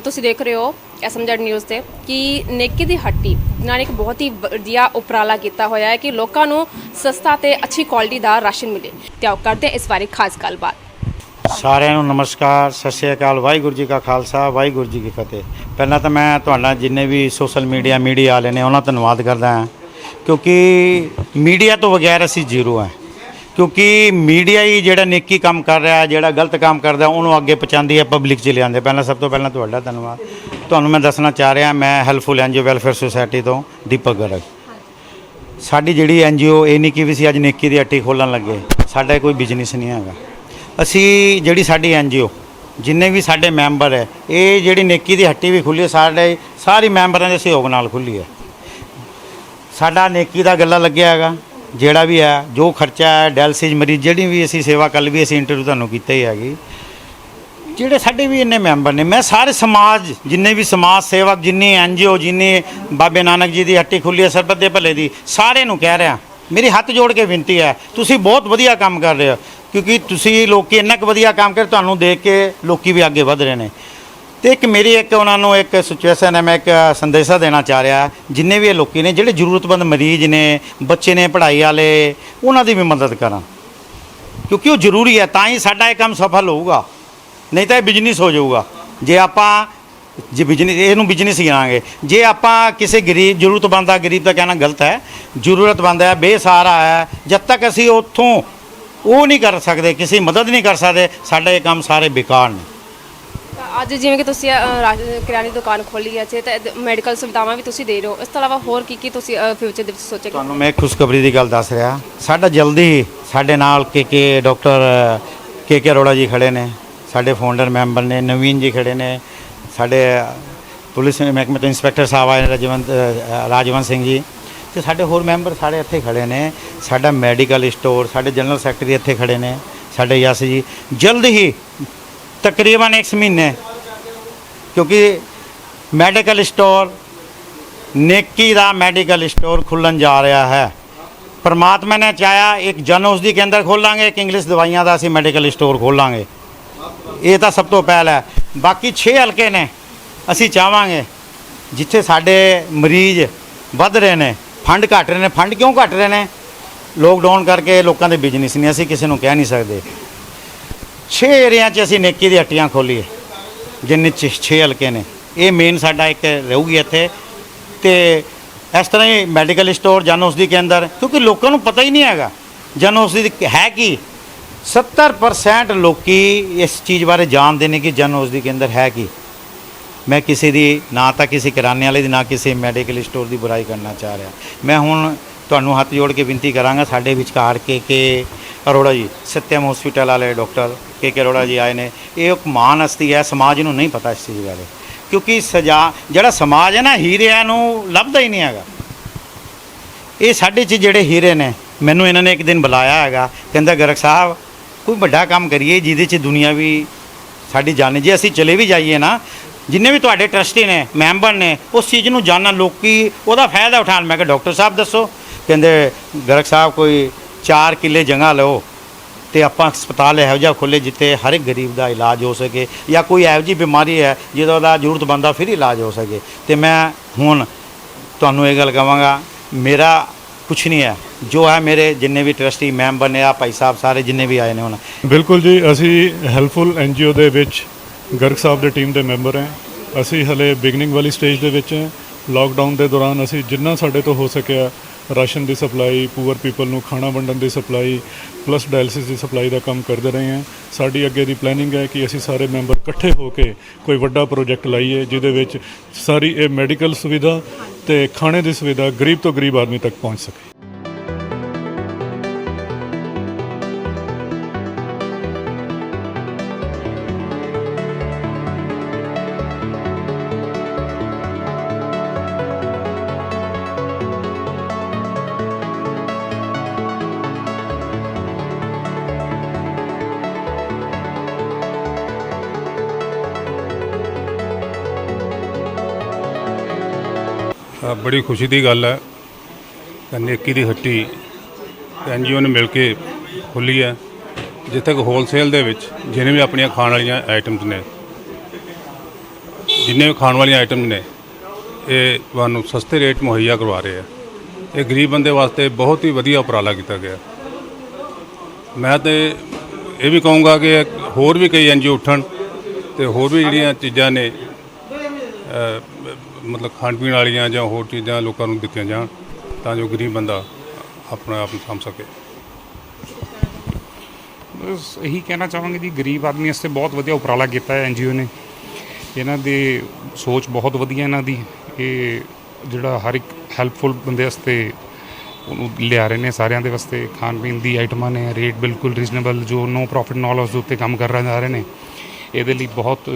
ਤੁਸੀਂ ਦੇਖ ਰਹੇ ਹੋ ਐਸਐਮਜੈਡ ਨਿਊਜ਼ ਤੇ ਕਿ ਨੇਕੀ ਦੀ ਹੱਟੀ ਨਾਲ ਇੱਕ ਬਹੁਤ ਹੀ ਵਧੀਆ ਉਪਰਾਲਾ ਕੀਤਾ ਹੋਇਆ ਹੈ ਕਿ ਲੋਕਾਂ ਨੂੰ ਸਸਤਾ ਤੇ ਅੱਛੀ ਕੁਆਲਿਟੀ ਦਾ ਰਾਸ਼ਨ ਮਿਲੇ। ਤੇ ਆਓ ਕਰਦੇ ਇਸ ਬਾਰੇ ਖਾਸ ਗੱਲਬਾਤ। ਸਾਰਿਆਂ ਨੂੰ ਨਮਸਕਾਰ, ਸਤਿ ਸ਼੍ਰੀ ਅਕਾਲ, ਵਾਹਿਗੁਰੂ ਜੀ ਕਾ ਖਾਲਸਾ, ਵਾਹਿਗੁਰੂ ਜੀ ਕੀ ਫਤਿਹ। ਪਹਿਲਾਂ ਤਾਂ ਮੈਂ ਤੁਹਾਡਾ ਜਿੰਨੇ ਵੀ ਸੋਸ਼ਲ ਮੀਡੀਆ ਮੀਡੀਆ ਵਾਲੇ ਨੇ ਉਹਨਾਂ ਦਾ ਧੰਨਵਾਦ ਕਰਦਾ ਹਾਂ, ਕਿਉਂਕਿ ਮੀਡੀਆ ਤੋਂ ਬਗੈਰ ਅਸੀਂ ਜ਼ੀਰੋ ਹਾਂ। ਕਿਉਂਕਿ ਮੀਡੀਆ ਹੀ ਜਿਹੜਾ ਨੇਕੀ ਕੰਮ ਕਰ ਰਿਹਾ, ਜਿਹੜਾ ਗਲਤ ਕੰਮ ਕਰਦਾ, ਉਹਨੂੰ ਅੱਗੇ ਪਹੁੰਚਾਉਂਦੀ ਹੈ ਪਬਲਿਕ 'ਚ ਲਿਆਉਂਦੇ। ਪਹਿਲਾਂ ਸਭ ਤੋਂ ਪਹਿਲਾਂ ਤੁਹਾਡਾ ਧੰਨਵਾਦ। ਤੁਹਾਨੂੰ ਮੈਂ ਦੱਸਣਾ ਚਾਹ ਰਿਹਾ, ਮੈਂ ਹੈਲਪਫੁਲ ਐਨਜੀਓ ਵੈਲਫੇਅਰ ਸੁਸਾਇਟੀ ਤੋਂ ਦੀਪਕ ਗਰਗ। ਸਾਡੀ ਜਿਹੜੀ ਐਨਜੀਓ ਇਹ ਨਹੀਂ ਕਿ ਵੀ ਅਸੀਂ ਅੱਜ ਨੇਕੀ ਦੀ ਹੱਟੀ ਖੋਲਣ ਲੱਗੇ। ਸਾਡਾ ਕੋਈ ਬਿਜ਼ਨਸ ਨਹੀਂ ਹੈਗਾ। ਅਸੀਂ ਜਿਹੜੀ ਸਾਡੀ ਐਨਜੀਓ ਜਿੰਨੇ ਵੀ ਸਾਡੇ ਮੈਂਬਰ ਹੈ, ਇਹ ਜਿਹੜੀ ਨੇਕੀ ਦੀ ਹੱਟੀ ਵੀ ਖੁੱਲੀ ਹੈ, ਸਾਡੇ ਸਾਰੇ ਮੈਂਬਰਾਂ ਦੇ ਸਹਿਯੋਗ ਨਾਲ ਖੁੱਲੀ ਹੈ। ਸਾਡਾ ਨੇਕੀ ਦਾ ਗੱਲਾ ਲੱਗਿਆ ਹੈਗਾ। ਜਿਹੜਾ ਵੀ ਹੈ, ਜੋ ਖਰਚਾ ਹੈ, ਡਾਇਲਸਿਸ, ਮਰੀਜ਼, ਜਿਹੜੀ ਵੀ ਅਸੀਂ ਸੇਵਾ ਕੱਲ ਵੀ ਅਸੀਂ ਇੰਟਰਵਿਊ ਤੁਹਾਨੂੰ ਕੀਤਾ ਹੀ ਹੈਗੀ। ਜਿਹੜੇ ਸਾਡੇ ਵੀ ਇੰਨੇ ਮੈਂਬਰ ਨੇ, ਮੈਂ ਸਾਰੇ ਸਮਾਜ, ਜਿੰਨੇ ਵੀ ਸਮਾਜ ਸੇਵਕ, ਜਿੰਨੀ ਐਨਜੀਓ ਜਿੰਨੀ ਬਾਬੇ ਨਾਨਕ ਜੀ ਦੀ ਹੱਟੀ ਖੁੱਲੀ ਹੈ, ਸਰਬੱਤ ਦੇ ਭਲੇ ਦੀ, ਸਾਰੇ ਨੂੰ ਕਹਿ ਰਿਹਾ, ਮੇਰੀ ਹੱਥ ਜੋੜ ਕੇ ਬੇਨਤੀ ਹੈ, ਤੁਸੀਂ ਬਹੁਤ ਵਧੀਆ ਕੰਮ ਕਰ ਰਹੇ ਹੋ, ਕਿਉਂਕਿ ਤੁਸੀਂ ਲੋਕੀ ਇੰਨਾ ਕੁ ਵਧੀਆ ਕੰਮ ਕਰ, ਤੁਹਾਨੂੰ ਦੇਖ ਕੇ ਲੋਕੀ ਵੀ ਅੱਗੇ ਵਧ ਰਹੇ ਨੇ। ਤੇ ਇੱਕ ਮੇਰੀ ਇੱਕ ਉਹਨਾਂ ਨੂੰ ਇੱਕ ਸਿਚੁਏਸ਼ਨ ਹੈ, ਮੈਂ ਇੱਕ ਸੰਦੇਸ਼ਾ ਦੇਣਾ ਚਾਹ ਰਿਹਾ, ਜਿੰਨੇ ਵੀ ਇਹ ਲੋਕੀ ਨੇ, ਜਿਹੜੇ ਜ਼ਰੂਰਤਮੰਦ ਮਰੀਜ਼ ਨੇ, ਬੱਚੇ ਨੇ, ਪੜ੍ਹਾਈ ਵਾਲੇ, ਉਹਨਾਂ ਦੀ ਵੀ ਮਦਦ ਕਰਾਂ। ਕਿਉਂਕਿ ਉਹ ਜ਼ਰੂਰੀ ਹੈ, ਤਾਂ ਹੀ ਸਾਡਾ ਇਹ ਕੰਮ ਸਫਲ ਹੋਊਗਾ। ਨਹੀਂ ਤਾਂ ਇਹ ਬਿਜ਼ਨਸ ਹੋ ਜਾਊਗਾ। ਜੇ ਆਪਾਂ, ਜੇ ਬਿਜ਼ਨਸ ਇਹਨੂੰ ਬਿਜ਼ਨਸ ਹੀ ਕਰਾਂਗੇ ਜੇ ਆਪਾਂ ਕਿਸੇ ਗਰੀਬ, ਜ਼ਰੂਰਤਮੰਦ ਦਾ, ਗਰੀਬ ਦਾ ਕਹਿਣਾ ਗਲਤ ਹੈ, ਜ਼ਰੂਰਤਮੰਦ ਹੈ, ਬੇਸਹਾਰਾ ਹੈ, ਜਦ ਤੱਕ ਅਸੀਂ ਉੱਥੋਂ ਉਹ ਨਹੀਂ ਕਰ ਸਕਦੇ, ਕਿਸੇ ਮਦਦ ਨਹੀਂ ਕਰ ਸਕਦੇ, ਸਾਡਾ ਇਹ ਕੰਮ ਸਾਰੇ ਬੇਕਾਰ ਨੇ। ਤਾਂ ਅੱਜ ਜਿਵੇਂ ਕਿ ਤੁਸੀਂ ਅ, ਰਾਜ- ਕਰਿਆਨੇ ਦੀ ਦੁਕਾਨ ਖੋਲੀ ਹੈ ਤੇ ਮੈਡੀਕਲ ਸੁਵਿਧਾਵਾਂ ਵੀ ਤੁਸੀਂ ਦੇ ਰਹੇ ਹੋ। ਇਸ ਤੋਂ ਇਲਾਵਾ ਹੋਰ ਕੀ ਕੀ ਤੁਸੀਂ ਫਿਊਚਰ ਦੇ ਵਿੱਚ ਸੋਚਿਆ ਕਿ ਤੁਹਾਨੂੰ ਮੈਂ ਖੁਸ਼ਖਬਰੀ ਦੀ ਗੱਲ ਦੱਸ ਰਿਹਾ। ਸਾਡਾ ਜਲਦੀ ਹੀ ਸਾਡੇ ਨਾਲ ਕੇ ਕੇ ਡਾਕਟਰ ਕੇ ਕੇ ਅਰੋੜਾ ਜੀ ਖੜੇ ਨੇ। ਸਾਡੇ ਫਾਊਂਡਰ ਮੈਂਬਰ ਨੇ ਨਵੀਨ ਜੀ ਖੜੇ ਨੇ। ਸਾਡੇ ਪੁਲਿਸ ਮਹਿਕਮੇ ਤੋਂ ਇੰਸਪੈਕਟਰ ਸਾਹਿਬ ਆਏ ਨੇ ਰਾਜਵੰਤ ਅ, ਰਾਜਵੰਤ ਸਿੰਘ ਜੀ। ਤੇ ਸਾਡੇ ਹੋਰ ਮੈਂਬਰ ਸਾਰੇ ਇੱਥੇ ਖੜੇ ਨੇ। ਸਾਡਾ ਮੈਡੀਕਲ ਸਟੋਰ ਸਾਡੇ ਜਨਰਲ ਸੈਕਟਰੀ ਇੱਥੇ ਖੜੇ ਨੇ। ਸਾਡੇ ਯਸ ਜੀ। ਜਲਦ ਹੀ ਤਕਰੀਬਨ 1 ਮਹੀਨੇ, ਕਿਉਂਕਿ ਮੈਡੀਕਲ ਸਟੋਰ ਨੇਕੀ ਦਾ ਮੈਡੀਕਲ ਸਟੋਰ ਖੁੱਲਣ ਜਾ ਰਿਹਾ ਹੈ। ਪਰਮਾਤਮਾ ਨੇ ਚਾਹਿਆ ਇੱਕ ਜਨ ਔਸ਼ਧੀ ਕੇਂਦਰ ਖੋਲਾਂਗੇ, ਇੱਕ ਇੰਗਲਿਸ਼ ਦਵਾਈਆਂ ਦਾ ਅਸੀਂ ਮੈਡੀਕਲ ਸਟੋਰ ਖੋਲਾਂਗੇ। ਇਹ ਤਾਂ ਸਭ ਤੋਂ ਪਹਿਲ ਹੈ। ਬਾਕੀ 6 ਹਲਕੇ ਨੇ, ਅਸੀਂ ਚਾਹਾਂਗੇ, ਜਿੱਥੇ ਸਾਡੇ ਮਰੀਜ਼ ਵੱਧ ਰਹੇ ਨੇ, ਫੰਡ ਘਟ ਰਹੇ ਨੇ। ਫੰਡ ਕਿਉਂ ਘਟ ਰਹੇ ਨੇ? ਲੋਕਡਾਊਨ ਕਰਕੇ ਲੋਕਾਂ ਦੇ ਬਿਜ਼ਨਸ ਨਹੀਂ ਅਸੀਂ ਕਿਸੇ ਨੂੰ ਕਹਿ ਨਹੀਂ ਸਕਦੇ। 6 ਏਰੀਆ 'ਚ ਅਸੀਂ ਨੇਕੀ ਦੀ ਹੱਟੀਆਂ ਖੋਲੀਏ, ਜਿੰਨੇ 'ਚ 6 ਹਲਕੇ ਨੇ। ਇਹ ਮੇਨ ਸਾਡਾ ਇੱਕ ਰਹੂਗੀ ਇੱਥੇ। ਤੇ ਇਸ ਤਰ੍ਹਾਂ ਹੀ ਮੈਡੀਕਲ ਸਟੋਰ ਜਨ ਔਸ਼ਧੀ ਕੇਂਦਰ, ਕਿਉਂਕਿ ਲੋਕਾਂ ਨੂੰ ਪਤਾ ਹੀ ਨਹੀਂ ਹੈਗਾ, ਜਨ ਔਸ਼ਧੀ ਹੈ ਕੀ? 70% ਲੋਕੀ ਇਸ ਚੀਜ਼ ਬਾਰੇ ਜਾਣਦੇ ਨੇ ਕਿ ਜਨ ਔਸ਼ਧੀ ਕੇਂਦਰ ਹੈ ਕੀ। ਮੈਂ ਕਿਸੇ ਦੀ, ਨਾ ਤਾਂ ਕਿਸੇ ਕਿਰਾਨੇ ਵਾਲੇ ਦੀ, ਨਾ ਕਿਸੇ ਮੈਡੀਕਲ ਸਟੋਰ ਦੀ ਬੁਰਾਈ ਕਰਨਾ ਚਾਹ ਰਿਹਾ। ਮੈਂ ਹੁਣ ਤੁਹਾਨੂੰ ਹੱਥ ਜੋੜ ਕੇ ਬੇਨਤੀ ਕਰਾਂਗਾ, ਸਾਡੇ ਵਿਚਕਾਰ K K Arora ji Satyam hospital ਵਾਲੇ doctor K K Arora ji ਆਏ ਨੇ। ਇਹ ਇੱਕ ਮਹਾਨ ਹਸਤੀ ਹੈ, ਸਮਾਜ ਨੂੰ ਨਹੀਂ ਪਤਾ ਇਸ ਚੀਜ਼ ਬਾਰੇ। ਕਿਉਂਕਿ ਸਜਾ, ਜਿਹੜਾ ਸਮਾਜ ਹੈ ਨਾ, ਹੀਰਿਆਂ ਨੂੰ ਲੱਭਦਾ ਹੀ ਨਹੀਂ ਹੈਗਾ। ਇਹ ਸਾਡੇ 'ਚ ਜਿਹੜੇ ਹੀਰੇ ਨੇ, ਮੈਨੂੰ ਇਹਨਾਂ ਨੇ ਇੱਕ ਦਿਨ ਬੁਲਾਇਆ ਹੈਗਾ। ਕਹਿੰਦਾ, ਗਰਗ ਸਾਹਿਬ, ਕੋਈ ਵੱਡਾ ਕੰਮ ਕਰੀਏ, ਜਿਹਦੇ 'ਚ ਦੁਨੀਆ ਵੀ ਸਾਡੀ ਜਾਣੇ ਜੇ ਅਸੀਂ ਚਲੇ ਵੀ ਜਾਈਏ ਨਾ, ਜਿੰਨੇ ਵੀ ਤੁਹਾਡੇ ਟਰਸਟੀ ਨੇ, ਮੈਂਬਰ ਨੇ, ਉਸ ਚੀਜ਼ ਨੂੰ ਜਾਣਨ ਲੋਕੀ ਉਹਦਾ ਫਾਇਦਾ ਉਠਾਉਣ। ਮੈਂ ਕਿਹਾ, ਡਾਕਟਰ ਸਾਹਿਬ ਦੱਸੋ। ਕਹਿੰਦੇ, ਗਰਗ ਸਾਹਿਬ, ਕੋਈ 4 ਕਿੱਲੇ ਜਗ੍ਹਾ ਲਓ। ਤੇ ਆਪਾਂ ਹਸਪਤਾਲ ਇਹੋ ਜਿਹਾ ਖੋਲੇ ਜਿੱਥੇ ਹਰ ਇੱਕ ਗਰੀਬ ਦਾ ਇਲਾਜ ਹੋ ਸਕੇ ਜਾਂ ਕੋਈ ਇਹੋ ਜਿਹੀ ਬਿਮਾਰੀ ਹੈ ਜਿਹਦਾ ਦਾ ਜ਼ਰੂਰਤ ਬੰਦਾ ਫਿਰ ਇਲਾਜ ਹੋ ਸਕੇ। ਤੇ ਮੈਂ ਹੁਣ ਤੁਹਾਨੂੰ ਇਹ ਗੱਲ ਕਹਾਂਗਾ, ਮੇਰਾ ਕੁਛ ਨਹੀਂ ਹੈ। ਜੋ ਹੈ ਮੇਰੇ ਜਿੰਨੇ ਵੀ ਟਰਸਟੀ ਮੈਂਬਰ ਨੇ, ਆ ਭਾਈ ਸਾਹਿਬ ਸਾਰੇ ਜਿੰਨੇ ਵੀ ਆਏ ਨੇ ਹੁਣ। ਬਿਲਕੁਲ ਜੀ, ਅਸੀਂ ਹੈਲਪਫੁਲ ਐਨਜੀਓ ਦੇ ਵਿੱਚ ਗਰਗ ਸਾਹਿਬ ਦੇ ਟੀਮ ਦੇ ਮੈਂਬਰ ਹਾਂ। ਅਸੀਂ ਹਲੇ ਬਿਗਨਿੰਗ ਵਾਲੀ ਸਟੇਜ ਦੇ ਵਿੱਚ ਹਾਂ। ਲਾਕਡਾਊਨ ਦੇ ਦੌਰਾਨ ਅਸੀਂ ਜਿੰਨਾ ਸਾਡੇ ਤੋਂ ਹੋ ਸਕਿਆ ਰਾਸ਼ਨ ਦੀ ਸਪਲਾਈ ਪੂਅਰ ਪੀਪਲ ਨੂੰ ਖਾਣਾ ਵੰਡਣ ਦੀ ਸਪਲਾਈ, ਪਲੱਸ ਡਾਇਲਿਸਿਸ ਦੀ ਸਪਲਾਈ ਦਾ ਕੰਮ ਕਰਦੇ ਰਹੇ ਹਾਂ। ਸਾਡੀ ਅੱਗੇ ਦੀ ਪਲੈਨਿੰਗ ਹੈ ਕਿ ਅਸੀਂ ਸਾਰੇ ਮੈਂਬਰ ਇਕੱਠੇ ਹੋ ਕੇ ਕੋਈ ਵੱਡਾ ਪ੍ਰੋਜੈਕਟ ਲਾਈਏ, ਜਿਹਦੇ ਵਿੱਚ ਸਾਰੀ ਇਹ ਮੈਡੀਕਲ ਸੁਵਿਧਾ ਤੇ ਖਾਣੇ ਦੀ ਸੁਵਿਧਾ ਗਰੀਬ ਤੋਂ ਗਰੀਬ ਆਦਮੀ ਤੱਕ ਪਹੁੰਚ ਸਕੇ। ਅ, ਬੜੀ ਖੁਸ਼ੀ ਦੀ ਗੱਲ ਹੈ ਕਿ ਨੇਕੀ ਦੀ ਹੱਟੀ ਐਨਜੀਓ ਨੇ ਮਿਲ ਕੇ ਖੁੱਲੀ ਹੈ ਜਿੱਥੇ ਕਿ ਹੋਲਸੇਲ ਦੇ ਵਿੱਚ ਜਿਹਨੇ ਵੀ ਆਪਣੀਆਂ ਖਾਣ ਵਾਲੀਆਂ ਆਈਟਮਸ ਨੇ ਜਿੰਨੇ ਵੀ ਖਾਣ ਵਾਲੀਆਂ ਆਈਟਮ ਨੇ ਇਹ ਤੁਹਾਨੂੰ ਸਸਤੇ ਰੇਟ ਮੁਹੱਈਆ ਕਰਵਾ ਰਹੇ ਆ। ਇਹ ਗਰੀਬ ਬੰਦੇ ਵਾਸਤੇ ਬਹੁਤ ਹੀ ਵਧੀਆ ਉਪਰਾਲਾ ਕੀਤਾ ਗਿਆ। ਮੈਂ ਤੇ ਇਹ ਵੀ ਕਹੂੰਗਾ ਕਿ ਹੋਰ ਵੀ ਕਈ ਐਨਜੀਓ ਉੱਠਣ ਤੇ ਹੋਰ ਵੀ ਜਿਹੜੀਆਂ ਚੀਜ਼ਾਂ ਨੇ ਮਤਲਬ ਖਾਣ ਪੀਣ ਵਾਲੀਆਂ ਜਾਂ ਹੋਰ ਚੀਜ਼ਾਂ ਲੋਕਾਂ ਨੂੰ ਦਿੱਤੀਆਂ ਜਾਣ, ਤਾਂ ਜੋ ਗਰੀਬ ਬੰਦਾ ਆਪਣਾ ਆਪ ਨੂੰ ਸਾਂਭ ਸਕੇ। ਬਸ ਇਹੀ ਕਹਿਣਾ ਚਾਹਾਂਗੇ ਜੀ, ਗਰੀਬ ਆਦਮੀ ਵਾਸਤੇ ਬਹੁਤ ਵਧੀਆ ਉਪਰਾਲਾ ਕੀਤਾ ਹੈ ਐਨਜੀਓ ਨੇ। ਇਹਨਾਂ ਦੀ ਸੋਚ ਬਹੁਤ ਵਧੀਆ ਇਹਨਾਂ ਦੀ। ਇਹ ਜਿਹੜਾ ਹਰ ਇੱਕ ਹੈਲਪਫੁਲ ਬੰਦੇ ਵਾਸਤੇ ਉਹਨੂੰ ਲਿਆ ਰਹੇ ਨੇ ਸਾਰਿਆਂ ਦੇ ਵਾਸਤੇ। ਖਾਣ ਪੀਣ ਦੀ ਆਈਟਮਾਂ ਨੇ, ਰੇਟ ਬਿਲਕੁਲ ਰੀਜ਼ਨੇਬਲ ਜੋ ਨੋ ਪ੍ਰੋਫਿਟ ਨੌਲੇਜ ਦੇ ਉੱਤੇ ਕੰਮ ਕਰ ਰਹੇ ਨੇ। ਇਹਦੇ ਲਈ ਬਹੁਤ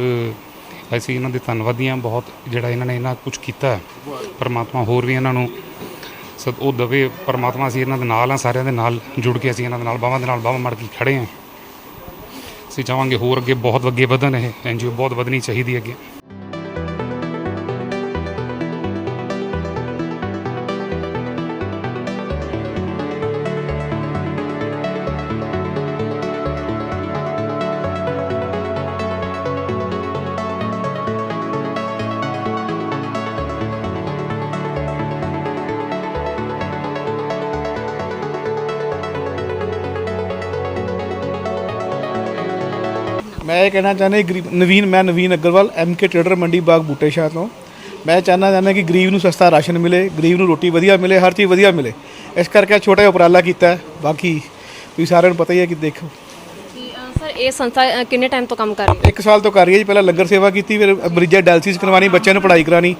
ਅਸੀਂ ਇਹਨਾਂ ਦੇ ਧੰਨਵਾਦੀ ਹਾਂ ਬਹੁਤ ਜਿਹੜਾ ਇਹਨਾਂ ਨੇ ਇਹਨਾਂ ਕੁਝ ਕੀਤਾ ਪਰਮਾਤਮਾ ਹੋਰ ਵੀ ਇਹਨਾਂ ਨੂੰ ਸਦ ਉਹ ਦਵੇ, ਪਰਮਾਤਮਾ ਅਸੀਂ ਇਹਨਾਂ ਦੇ ਨਾਲ ਆ ਸਾਰਿਆਂ ਦੇ ਨਾਲ ਜੁੜ ਕੇ ਅਸੀਂ ਇਹਨਾਂ ਦੇ ਨਾਲ, ਬਾਹਾਂ ਦੇ ਨਾਲ ਬਾਹਾਂ ਮੜ ਕੇ ਖੜੇ ਹਾਂ। ਅਸੀਂ ਚਾਹਾਂਗੇ ਹੋਰ ਅੱਗੇ ਬਹੁਤ ਅੱਗੇ ਵਧਣ ਇਹ ਐਨਜੀਓ ਬਹੁਤ ਵਧਣੀ ਚਾਹੀਦੀ ਹੈ ਅੱਗੇ। ਮੈਂ ਇਹ ਕਹਿਣਾ ਚਾਹੁੰਦਾ ਗਰੀਬ ਨਵੀਨ ਮੈਂ ਨਵੀਨ ਅਗਰਵਾਲ ਐਮਕੇ ਟ੍ਰੇਡਰ ਮੰਡੀ ਬਾਗ ਬੂਟੇ ਸ਼ਾਹ ਤੋਂ। ਮੈਂ ਚਾਹੁੰਦਾ ਚਾਹੁੰਦਾ ਕਿ ਗਰੀਬ ਨੂੰ ਸਸਤਾ ਰਾਸ਼ਨ ਮਿਲੇ ਗਰੀਬ ਨੂੰ ਰੋਟੀ ਵਧੀਆ ਮਿਲੇ ਹਰ ਚੀਜ਼ ਵਧੀਆ ਮਿਲੇ। ਇਸ ਕਰਕੇ ਛੋਟਾ ਜਿਹਾ ਉਪਰਾਲਾ ਕੀਤਾ। ਬਾਕੀ ਤੁਸੀਂ ਸਾਰਿਆਂ ਨੂੰ ਪਤਾ ਹੀ ਹੈ ਕਿ ਦੇਖੋ। ਸਰ ਇਹ ਸੰਸਥਾ ਅ, ਕਿੰਨੇ ਟਾਈਮ ਤੋਂ ਕੰਮ ਕਰ ਰਹੀ ਹੈ? ਇੱਕ ਸਾਲ ਤੋਂ ਕਰ ਰਹੀ ਹੈ ਜੀ। ਪਹਿਲਾਂ ਲੰਗਰ ਸੇਵਾ ਕੀਤੀ ਫਿਰ ਮਰੀਜ਼ਾਂ ਡਾਇਲਸਿਸ ਕਰਵਾਉਣੀ ਬੱਚਿਆਂ ਨੂੰ ਪੜ੍ਹਾਈ ਕਰਾਣੀ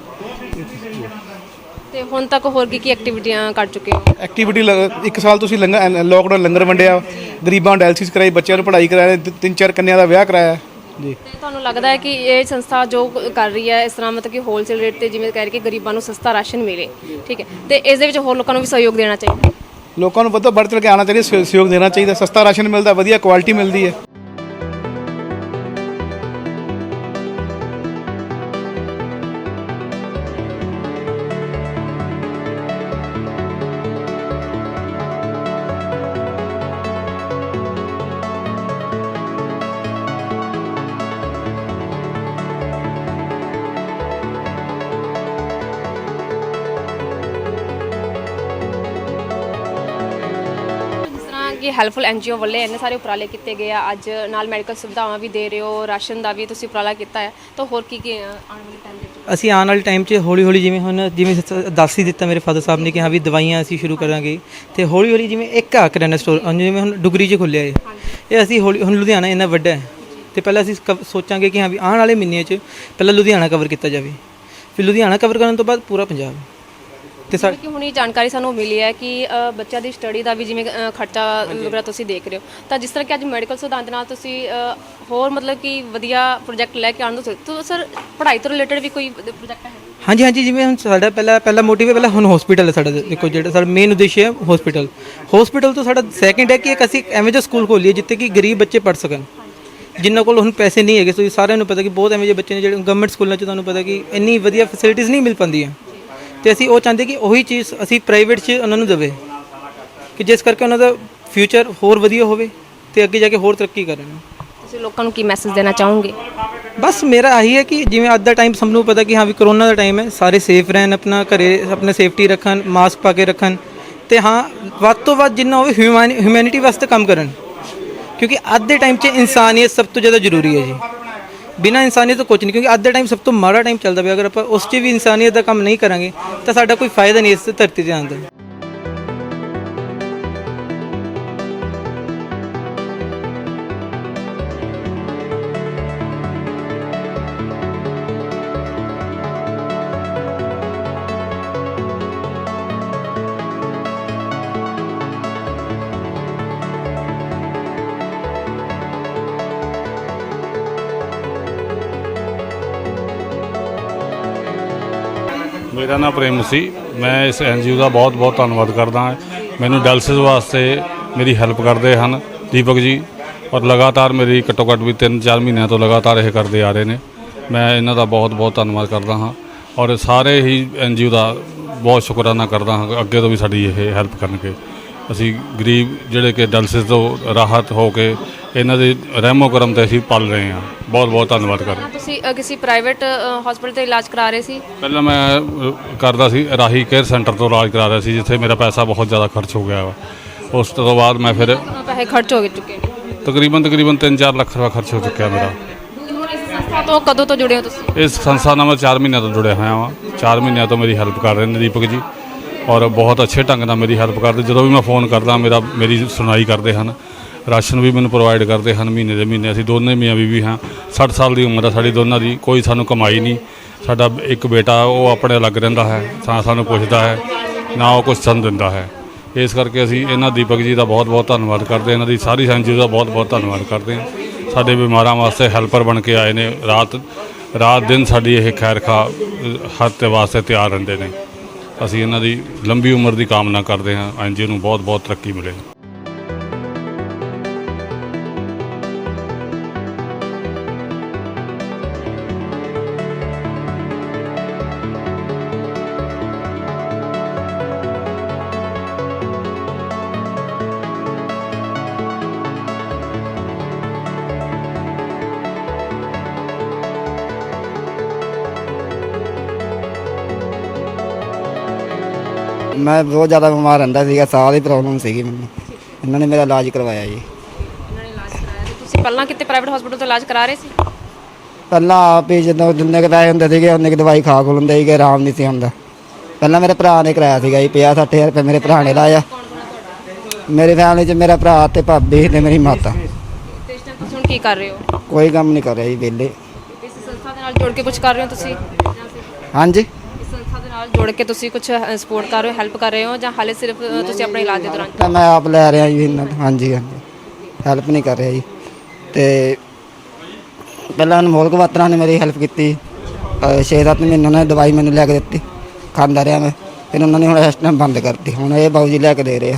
ਤੇ ਹੁਣ ਤੱਕ ਹੋਰ ਕੀ ਕੀ ਐਕਟੀਵਿਟੀਆਂ ਕਰ ਚੁੱਕੇ ਹੋ? ਐਕਟੀਵਿਟੀ ਇੱਕ ਸਾਲ ਤੁਸੀਂ ਲੰਗਰ ਲੋਕਡਾਊਨ ਲੰਗਰ ਵੰਡਿਆ ਗਰੀਬਾਂ ਡਾਇਲਸਿਸ ਕਰਾਈ ਬੱਚਿਆਂ ਨੂੰ ਪੜ੍ਹਾਈ ਕਰਾਇਆ ਤਿੰਨ ਚਾਰ ਕੰਨਿਆਂ ਦਾ ਵਿਆਹ ਕਰਾਇਆ। ਜੀ। ਤੇ ਤੁਹਾਨੂੰ ਲੱਗਦਾ ਹੈ ਕਿ ਇਹ ਸੰਸਥਾ ਜੋ ਕਰ ਰਹੀ ਹੈ ਇਸ ਤਰ੍ਹਾਂ ਮਤਲਬ ਕਿ ਹੋਲਸੇਲ ਰੇਟ ਤੇ ਜਿਵੇਂ ਕਹਿ ਰਹੀ ਕਿ ਗਰੀਬਾਂ ਨੂੰ ਸਸਤਾ ਰਾਸ਼ਨ ਮਿਲੇ ਠੀਕ ਹੈ? ਤੇ ਇਸ ਦੇ ਵਿੱਚ ਹੋਰ ਲੋਕਾਂ ਨੂੰ ਵੀ ਸਹਿਯੋਗ ਦੇਣਾ ਚਾਹੀਦਾ ਲੋਕਾਂ ਨੂੰ ਵੱਧ ਤੋਂ ਵੱਧ ਚੜ ਕੇ ਆਉਣਾ ਚਾਹੀਦਾ ਸਹਿ- ਸਹਿਯੋਗ ਦੇਣਾ ਚਾਹੀਦਾ ਸਸਤਾ ਰਾਸ਼ਨ ਮਿਲਦਾ ਵਧੀਆ ਕੁਆਲਿਟੀ ਮਿਲਦੀ ਹੈ। ਕਿ ਹੈਲਪਫੁਲ ਐਨਜੀਓ ਵੱਲੇ ਇੰਨੇ ਸਾਰੇ ਉਪਰਾਲੇ ਕੀਤੇ ਗਏ ਆ। ਅੱਜ ਨਾਲ ਮੈਡੀਕਲ ਸੁਵਿਧਾਵਾਂ ਵੀ ਦੇ ਰਹੇ ਹੋ ਰਾਸ਼ਨ ਦਾ ਵੀ ਤੁਸੀਂ ਉਪਰਾਲਾ ਕੀਤਾ ਹੈ। ਤਾਂ ਹੋਰ ਕੀ ਕੀ ਆਉਣ ਵਾਲੇ ਟਾਈਮ ਦੇ ਵਿੱਚ? ਅਸੀਂ ਆਉਣ ਵਾਲੇ ਟਾਈਮ 'ਚ ਹੌਲੀ ਹੌਲੀ ਜਿਵੇਂ ਹੁਣ ਜਿਵੇਂ ਦੱਸ ਹੀ ਦਿੱਤਾ ਮੇਰੇ ਫਾਦਰ ਸਾਹਿਬ ਨੇ ਕਿ ਹਾਂ ਵੀ ਦਵਾਈਆਂ ਅਸੀਂ ਸ਼ੁਰੂ ਕਰਾਂਗੇ। ਤੇ ਹੌਲੀ ਹੌਲੀ ਜਿਵੇਂ ਇੱਕ ਆ ਕਰਿਆਨਾ ਸਟੋਰ ਜਿਵੇਂ ਹੁਣ ਡੁਗਰੀ 'ਚ ਖੁੱਲਿਆ ਹੈ ਇਹ ਅਸੀਂ ਹੌਲੀ ਹੁਣ ਲੁਧਿਆਣਾ ਇੰਨਾ ਵੱਡਾ ਹੈ। ਤੇ ਪਹਿਲਾਂ ਅਸੀਂ ਸੋਚਾਂਗੇ ਕਿ ਹਾਂ ਵੀ ਆਉਣ ਵਾਲੇ ਮਹੀਨੇ 'ਚ ਪਹਿਲਾਂ ਲੁਧਿਆਣਾ ਕਵਰ ਕੀਤਾ ਜਾਵੇ। ਫਿਰ ਲੁਧਿਆਣਾ ਕਵਰ ਕਰਨ ਤੋਂ ਬਾਅਦ ਪੂਰਾ ਪੰਜਾਬ। ਤੇ ਸਾ ਕਿ ਹੁਣੀ ਜਾਣਕਾਰੀ ਸਾਨੂੰ ਮਿਲੀ ਹੈ ਕਿ ਅ, ਬੱਚਿਆਂ ਦੀ ਸਟੱਡੀ ਦਾ ਵੀ ਜਿਵੇਂ ਅ, ਖਰਚਾ ਵਗੈਰਾ ਤੁਸੀਂ ਦੇਖ ਰਹੇ ਹੋ। ਤਾਂ ਜਿਸ ਤਰ੍ਹਾਂ ਕਿ ਅੱਜ ਮੈਡੀਕਲ ਸੁਧਾਰ ਦੇ ਨਾਲ ਤੁਸੀਂ ਅ, ਹੋਰ ਮਤਲਬ ਕਿ ਵਧੀਆ ਪ੍ਰੋਜੈਕਟ ਲੈ ਕੇ ਆਉਣ ਦੋ ਤਾਂ ਸਰ ਪੜ੍ਹਾਈ ਤੋਂ ਰਿਲੇਟਡ ਵੀ ਕੋਈ ਪ੍ਰੋਜੈਕਟ ਹੈ? ਹਾਂਜੀ ਹਾਂਜੀ ਜਿਵੇਂ ਹੁਣ ਸਾਡਾ ਪਹਿਲਾ ਪਹਿਲਾ ਮੋਟਿਵ ਹੈ ਪਹਿਲਾਂ ਹੁਣ ਹਸਪੀਟਲ ਹੈ ਸਾਡਾ ਦੇਖੋ ਜਿਹੜਾ ਸਾਡਾ ਮੇਨ ਉਦੇਸ਼ ਹੈ ਹਸਪੀਟਲ ਹਸਪੀਟਲ ਤੋਂ ਸਾਡਾ ਸੈਕਿੰਡ ਹੈ ਕਿ ਇੱਕ ਅਸੀਂ ਐਵੇਂ ਜਿਹਾ ਸਕੂਲ ਖੋਲੀਏ ਜਿੱਥੇ ਕਿ ਗਰੀਬ ਬੱਚੇ ਪੜ ਸਕਣ। ਜਿਨ੍ਹਾਂ ਕੋਲ ਹੁਣ ਪੈਸੇ ਨਹੀਂ ਹੈਗੇ ਸੋ ਸਾਰਿਆਂ ਨੂੰ ਪਤਾ ਕਿ ਬਹੁਤ ਐਵੇਂ ਜਿਹੇ ਬੱਚੇ ਨੇ ਜਿਹੜੇ ਗਵਰਨਮੈਂਟ ਸਕੂਲਾਂ 'ਚ ਤੁਹਾਨੂੰ ਪਤਾ ਕਿ ਇੰਨੀ ਵਧੀਆ ਫੈਸਿਲਿਟੀਆਂ ਨਹੀਂ ਮਿਲ ਪਾਉਂਦੀਆਂ। ਤੇ ਅਸੀਂ ਉਹ ਚਾਹੁੰਦੇ ਕਿ ਉਹੀ ਚੀਜ਼ ਅਸੀਂ ਪ੍ਰਾਈਵੇਟ 'ਚ ਉਹਨਾਂ ਨੂੰ ਦੇਵੇ ਕਿ ਜਿਸ ਕਰਕੇ ਉਹਨਾਂ ਦਾ ਫਿਊਚਰ ਹੋਰ ਵਧੀਆ ਹੋਵੇ ਤੇ ਅੱਗੇ ਜਾ ਕੇ ਹੋਰ ਤਰੱਕੀ ਕਰਨ। ਤੁਸੀਂ ਲੋਕਾਂ ਨੂੰ ਕੀ ਮੈਸੇਜ ਦੇਣਾ ਚਾਹੋਗੇ? ਬਸ ਮੇਰਾ ਆਹੀ ਹੈ ਕਿ ਜਿਵੇਂ ਅੱਜ ਦਾ ਟਾਈਮ ਸਭ ਨੂੰ ਪਤਾ ਕਿ ਹਾਂ ਵੀ ਕਰੋਨਾ ਦਾ ਟਾਈਮ ਹੈ ਸਾਰੇ ਸੇਫ ਰਹਿਣ ਆਪਣਾ ਘਰੇ ਆਪਣਾ ਸੇਫਟੀ ਰੱਖਣ ਮਾਸਕ ਪਾ ਕੇ ਰੱਖਣ ਤੇ ਹਾਂ ਵੱਧ ਤੋਂ ਵੱਧ ਜਿੰਨਾ ਹੋਵੇ ਹਿਊਮੈਨਿਟੀ ਵਾਸਤੇ ਕੰਮ ਕਰਨ। ਕਿਉਂਕਿ ਅੱਜ ਦੇ ਟਾਈਮ 'ਚ ਇਨਸਾਨੀਅਤ ਸਭ ਤੋਂ ਜ਼ਿਆਦਾ ਜ਼ਰੂਰੀ ਹੈ ਜੀ। ਬਿਨਾਂ ਇਨਸਾਨੀਅਤ ਤੋਂ ਕੁਝ ਨਹੀਂ, ਕਿਉਂਕਿ ਅੱਜ ਦਾ ਟਾਈਮ ਸਭ ਤੋਂ ਮਾੜਾ ਟਾਈਮ ਚੱਲਦਾ ਪਿਆ। ਅਗਰ ਆਪਾਂ ਉਸ 'ਚ ਵੀ ਇਨਸਾਨੀਅਤ ਦਾ ਕੰਮ ਨਹੀਂ ਕਰਾਂਗੇ, ਤਾਂ ਸਾਡਾ ਕੋਈ ਫਾਇਦਾ ਨਹੀਂ ਇਸ ਧਰਤੀ ਤੇ ਆਉਣ ਦਾ। ਮੇਰਾ ਨਾਮ ਪ੍ਰੇਮ ਸੀ। ਮੈਂ ਇਸ ਐਨਜੀਓ ਦਾ ਬਹੁਤ ਬਹੁਤ ਧੰਨਵਾਦ ਕਰਦਾ ਹਾਂ। ਮੈਨੂੰ ਡਾਇਲਸਿਸ ਵਾਸਤੇ ਮੇਰੀ ਹੈਲਪ ਕਰਦੇ ਹਨ ਦੀਪਕ ਜੀ ਔਰ ਲਗਾਤਾਰ ਮੇਰੀ ਘੱਟੋ ਘੱਟ ਵੀ 3-4 ਮਹੀਨਿਆਂ ਤੋਂ ਲਗਾਤਾਰ ਇਹ ਕਰਦੇ ਆ ਰਹੇ ਨੇ। ਮੈਂ ਇਹਨਾਂ ਦਾ ਬਹੁਤ ਬਹੁਤ ਧੰਨਵਾਦ ਕਰਦਾ ਹਾਂ ਔਰ ਸਾਰੇ ਹੀ ਐਨਜੀਓ ਦਾ ਬਹੁਤ ਸ਼ੁਕਰਾਨਾ ਕਰਦਾ ਹਾਂ ਅੱਗੇ ਤੋਂ ਵੀ ਸਾਡੀ ਇਹ ਹੈਲਪ ਕਰਨਗੇ। ਅਸੀਂ ਗਰੀਬ ਜਿਹੜੇ ਕਿ ਡਾਇਲਸਿਸ ਤੋਂ ਰਾਹਤ ਹੋ ਕੇ ਇਹਨਾਂ ਦੇ ਰਹਿਮੋ ਕਰਮ ਤੇ ਅਸੀਂ ਪਲ ਰਹੇ ਹਾਂ। ਬਹੁਤ ਬਹੁਤ ਧੰਨਵਾਦ ਕਰ ਤੁਸੀਂ ਅ, ਕਿਸੇ ਪ੍ਰਾਈਵੇਟ ਹਸਪੀਟਲ ਤੇ ਇਲਾਜ ਕਰਾ ਰਹੇ ਸੀ? ਪਹਿਲਾਂ ਮੈਂ ਅ, ਕਰਦਾ ਸੀ ਰਾਹੀ ਕੇਅਰ ਸੈਂਟਰ ਤੋਂ ਇਲਾਜ ਕਰਾ ਰਿਹਾ ਸੀ ਜਿੱਥੇ ਮੇਰਾ ਪੈਸਾ ਬਹੁਤ ਜ਼ਿਆਦਾ ਖਰਚ ਹੋ ਗਿਆ ਵਾ। ਉਸ ਤੋਂ ਬਾਅਦ ਮੈਂ ਫਿਰ ਪੈਸੇ ਖਰਚ ਹੋ ਚੁੱਕੇ? ਨੇ ਤਕਰੀਬਨ ਤਕਰੀਬਨ 3-4 ਲੱਖ ਰੁਪਏ ਖਰਚ ਹੋ ਚੁੱਕਿਆ ਮੇਰਾ। ਹੁਣ ਇਸ ਸੰਸਥਾ ਤੋਂ ਕਦੋਂ ਤੋਂ ਜੁੜੇ ਹੋ ਤੁਸੀਂ? ਇਸ ਸੰਸਥਾ ਨਾਲ ਮੈਂ 4 ਮਹੀਨਿਆਂ ਤੋਂ ਜੁੜਿਆ ਹੋਇਆ ਹਾਂ 4 ਮਹੀਨਿਆਂ ਤੋਂ ਮੇਰੀ ਹੈਲਪ ਕਰ ਰਹੇ ਨੇ ਦੀਪਕ ਜੀ। ਔਰ ਬਹੁਤ ਅੱਛੇ ਢੰਗ ਨਾਲ ਮੇਰੀ ਹੈਲਪ ਕਰਦੇ। ਜਦੋਂ ਵੀ ਮੈਂ ਫੋਨ ਕਰਦਾ ਮੇਰਾ ਮੇਰੀ ਸੁਣਾਈ ਕਰਦੇ ਹਨ। ਰਾਸ਼ਨ ਵੀ ਮੈਨੂੰ ਪ੍ਰੋਵਾਈਡ ਕਰਦੇ ਹਨ, ਮਹੀਨੇ ਦੇ ਮਹੀਨੇ। ਅਸੀਂ ਦੋਨੇ ਮੀਆਂ ਬੀਵੀ ਹਾਂ। 60 ਸਾਲ ਦੀ ਉਮਰ ਹੈ ਸਾਡੀ ਦੋਨਾਂ ਦੀ। ਕੋਈ ਸਾਨੂੰ ਕਮਾਈ ਨਹੀਂ। ਸਾਡਾ ਇੱਕ ਬੇਟਾ, ਉਹ ਆਪਣੇ ਅਲੱਗ ਰਹਿੰਦਾ ਹੈ। ਤਾਂ ਸਾਨੂੰ ਪੁੱਛਦਾ ਹੈ, ਨਾ ਉਹ ਕੁਛ ਸਾਨੂੰ ਦਿੰਦਾ ਹੈ। ਇਸ ਕਰਕੇ ਅਸੀਂ ਇਹਨਾਂ ਦੀਪਕ ਜੀ ਦਾ ਬਹੁਤ ਬਹੁਤ ਧੰਨਵਾਦ ਕਰਦੇ ਹਾਂ। ਇਹਨਾਂ ਦੀ ਸਾਰੀ ਸੰਜੀ ਦਾ ਬਹੁਤ ਬਹੁਤ ਧੰਨਵਾਦ ਕਰਦੇ ਹਾਂ। ਸਾਡੇ ਬਿਮਾਰਾਂ ਵਾਸਤੇ ਹੈਲਪਰ ਬਣ ਕੇ ਆਏ ਨੇ। ਰਾਤ ਰਾਤ ਦਿਨ ਸਾਡੀ ਇਹ ਖੈਰ ਖਾ, ਹੱਥ ਤੇ ਵਾਸਤੇ ਤਿਆਰ ਰਹਿੰਦੇ ਨੇ। ਅਸੀਂ ਇਹਨਾਂ ਦੀ ਲੰਬੀ ਉਮਰ ਦੀ ਕਾਮਨਾ ਕਰਦੇ ਹਾਂ। ਐਨਜੀਓ ਨੂੰ ਬਹੁਤ ਬਹੁਤ ਤਰੱਕੀ ਮਿਲੇ। ਮੈਂ ਬਹੁਤ ਜ਼ਿਆਦਾ ਬਿਮਾਰ ਰਹਿੰਦਾ ਸੀਗਾ ਸਾਹ ਦੀ ਪ੍ਰੋਬਲਮ ਸੀਗੀ ਮੈਨੂੰ। ਇਹਨਾਂ ਨੇ ਮੇਰਾ ਇਲਾਜ ਕਰਵਾਇਆ ਜੀ। ਇਹਨਾਂ ਨੇ ਇਲਾਜ ਕਰਾਇਆ ਤੇ ਤੁਸੀਂ ਪਹਿਲਾਂ ਕਿਤੇ ਪ੍ਰਾਈਵੇਟ ਹਸਪੀਟਲ ਤੋਂ ਇਲਾਜ ਕਰਾ ਰਹੇ ਸੀ? ਪਹਿਲਾਂ ਆਪ ਹੀ ਜਦੋਂ ਜਿੰਨੇ ਕੁ ਪੈਸੇ ਹੁੰਦੇ ਸੀਗੇ ਉਹਨੇ ਕੁ ਦਵਾਈ ਖਾ ਖੁ ਲੈਂਦੇ ਸੀਗੇ ਆਰਾਮ ਨਹੀਂ ਸੀ ਹੁੰਦਾ। ਪਹਿਲਾਂ ਮੇਰੇ ਭਰਾ ਨੇ ਕਰਾਇਆ ਸੀਗਾ ਜੀ 50 60000 ਰੁਪਏ ਮੇਰੇ ਭਰਾ ਨੇ ਲਾਇਆ। ਮੇਰੀ ਫੈਮਿਲੀ 'ਚ ਮੇਰਾ ਭਰਾ ਤੇ ਭਾਬੀ ਤੇ ਮੇਰੀ ਮਾਤਾ। ਤੇ ਇਸ ਟਾਈਮ ਤੁਸੀਂ ਹੁਣ ਕੀ ਕਰ ਰਹੇ ਹੋ? ਕੋਈ ਕੰਮ ਨਹੀਂ ਕਰ ਰਿਹਾ ਜੀ ਵਿਹਲੇ। ਇਸ ਸੰਸਥਾ ਦੇ ਨਾਲ ਜੁੜ ਕੇ ਕੁਝ ਕਰ ਰਹੇ ਹੋ ਤੁਸੀਂ? ਜਾਂ ਸਿਰਫ ਹਾਂਜੀ? ਨਾਲ ਜੁੜ ਕੇ ਤੁਸੀਂ ਕੁਝ ਸਪੋਰਟ ਕਰ ਰਹੇ ਹੋ ਹੈਲਪ ਕਰ ਰਹੇ ਹੋ ਜਾਂ ਹਾਲੇ ਸਿਰਫ ਤੁਸੀਂ ਆਪਣੇ ਇਲਾਜ ਦੇ ਦੌਰਾਨ? ਤਾਂ ਮੈਂ ਆਪ ਲੈ ਰਿਹਾ ਜੀ ਇਹਨਾਂ ਤੋਂ ਹਾਂਜੀ ਹਾਂਜੀ। ਹੈਲਪ ਨਹੀਂ ਕਰ ਰਿਹਾ ਜੀ। ਤੇ ਪਹਿਲਾਂ ਅਨਮੋਲ ਕਵਾਤਰਾ ਨੇ ਮੇਰੀ ਹੈਲਪ ਕੀਤੀ। 6-7 ਮਹੀਨੇ ਉਹਨਾਂ ਨੇ ਦਵਾਈ ਮੈਨੂੰ ਲੈ ਕੇ ਦਿੱਤੀ। ਖਾਂਦਾ ਰਿਹਾ ਮੈਂ। ਫਿਰ ਉਹਨਾਂ ਨੇ ਹੁਣ ਇਸ ਟਾਈਮ ਬੰਦ ਕਰਤੀ। ਹੁਣ ਇਹ ਬਾਊ ਜੀ ਲੈ ਕੇ ਦੇ ਰਹੇ ਆ।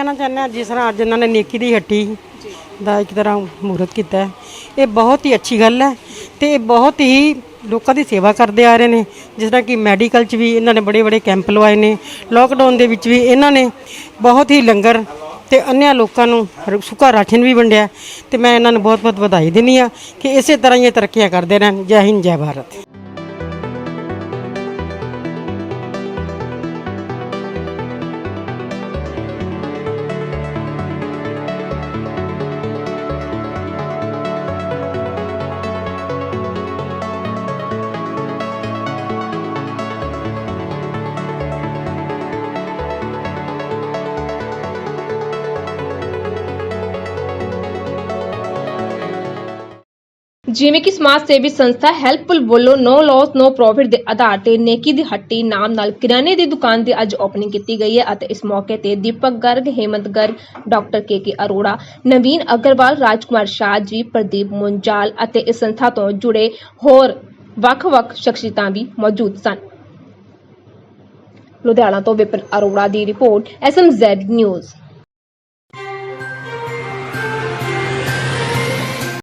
ਕਹਿਣਾ ਚਾਹੁੰਦੇ ਹਾਂ ਜਿਸ ਤਰ੍ਹਾਂ ਅੱਜ ਇਹਨਾਂ ਨੇ ਨੇਕੀ ਦੀ ਹੱਟੀ ਦਾ ਇੱਕ ਤਰ੍ਹਾਂ ਮੂਰਤ ਕੀਤਾ ਹੈ। ਇਹ ਬਹੁਤ ਹੀ ਅੱਛੀ ਗੱਲ ਹੈ ਤੇ ਇਹ ਬਹੁਤ ਹੀ ਲੋਕਾਂ ਦੀ ਸੇਵਾ ਕਰਦੇ ਆ ਰਹੇ ਨੇ। ਜਿਸ ਤਰ੍ਹਾਂ ਕਿ ਮੈਡੀਕਲ 'ਚ ਵੀ ਇਹਨਾਂ ਨੇ ਬੜੇ ਬੜੇ ਕੈਂਪ ਲਵਾਏ ਨੇ। ਲੋਕਡਾਊਨ ਦੇ ਵਿੱਚ ਵੀ ਇਹਨਾਂ ਨੇ ਬਹੁਤ ਹੀ ਲੰਗਰ ਤੇ ਅੰਨਿਆ ਲੋਕਾਂ ਨੂੰ ਰ- ਸੁੱਕਾ ਰਾਸ਼ਨ ਵੀ ਵੰਡਿਆ। ਤੇ ਮੈਂ ਇਹਨਾਂ ਨੂੰ ਬਹੁਤ ਬਹੁਤ ਵਧਾਈ ਦਿੰਦੀ ਆ ਕਿ ਇਸੇ ਤਰ੍ਹਾਂ ਹੀ ਇਹ ਤਰੱਕੀਆਂ ਕਰਦੇ ਰਹਿਣ। ਜੈ ਹਿੰਦ, ਜੈ ਭਾਰਤ। ਜਿਵੇਂ ਕਿ ਸਮਾਜ ਸੇਵੀ ਸੰਸਥਾ ਹੈਲਪਫੁਲ ਵੱਲੋਂ ਨੋ ਲਾਸ, ਨੋ ਪ੍ਰੋਫਿਟ ਦੇ ਆਧਾਰ ਤੇ ਨੇਕੀ ਦੀ ਹੱਟੀ ਨਾਮ ਨਾਲ ਕਿਰਾਣੇ ਦੀ ਦੁਕਾਨ ਦੀ ਅੱਜ ਓਪਨਿੰਗ ਕੀਤੀ ਗਈ ਹੈ ਅਤੇ ਇਸ ਮੌਕੇ ਤੇ ਦੀਪਕ ਗਰਗ, ਹੇਮੰਤ ਗਰਗ, ਡਾਕਟਰ ਕੇ ਅਰੋੜਾ, ਨਵੀਨ ਅਗਰਵਾਲ, ਰਾਜਕੁਮਾਰ ਸ਼ਾਹ ਜੀ, ਪ੍ਰਦੀਪ ਮੁੰਜਾਲ ਅਤੇ ਇਸ ਸੰਸਥਾ ਤੋਂ ਜੁੜੇ ਹੋਰ ਵੱਖ-ਵੱਖ ਸ਼ਖਸੀਅਤਾਂ ਵੀ ਮੌਜੂਦ ਸਨ। ਲੁਧਿਆਣਾ ਤੋਂ ਵਿਪਨ ਅਰੋੜਾ ਦੀ ਰਿਪੋਰਟ ਐਸਐਮਜ਼ੈਡ ਨਿਊਜ਼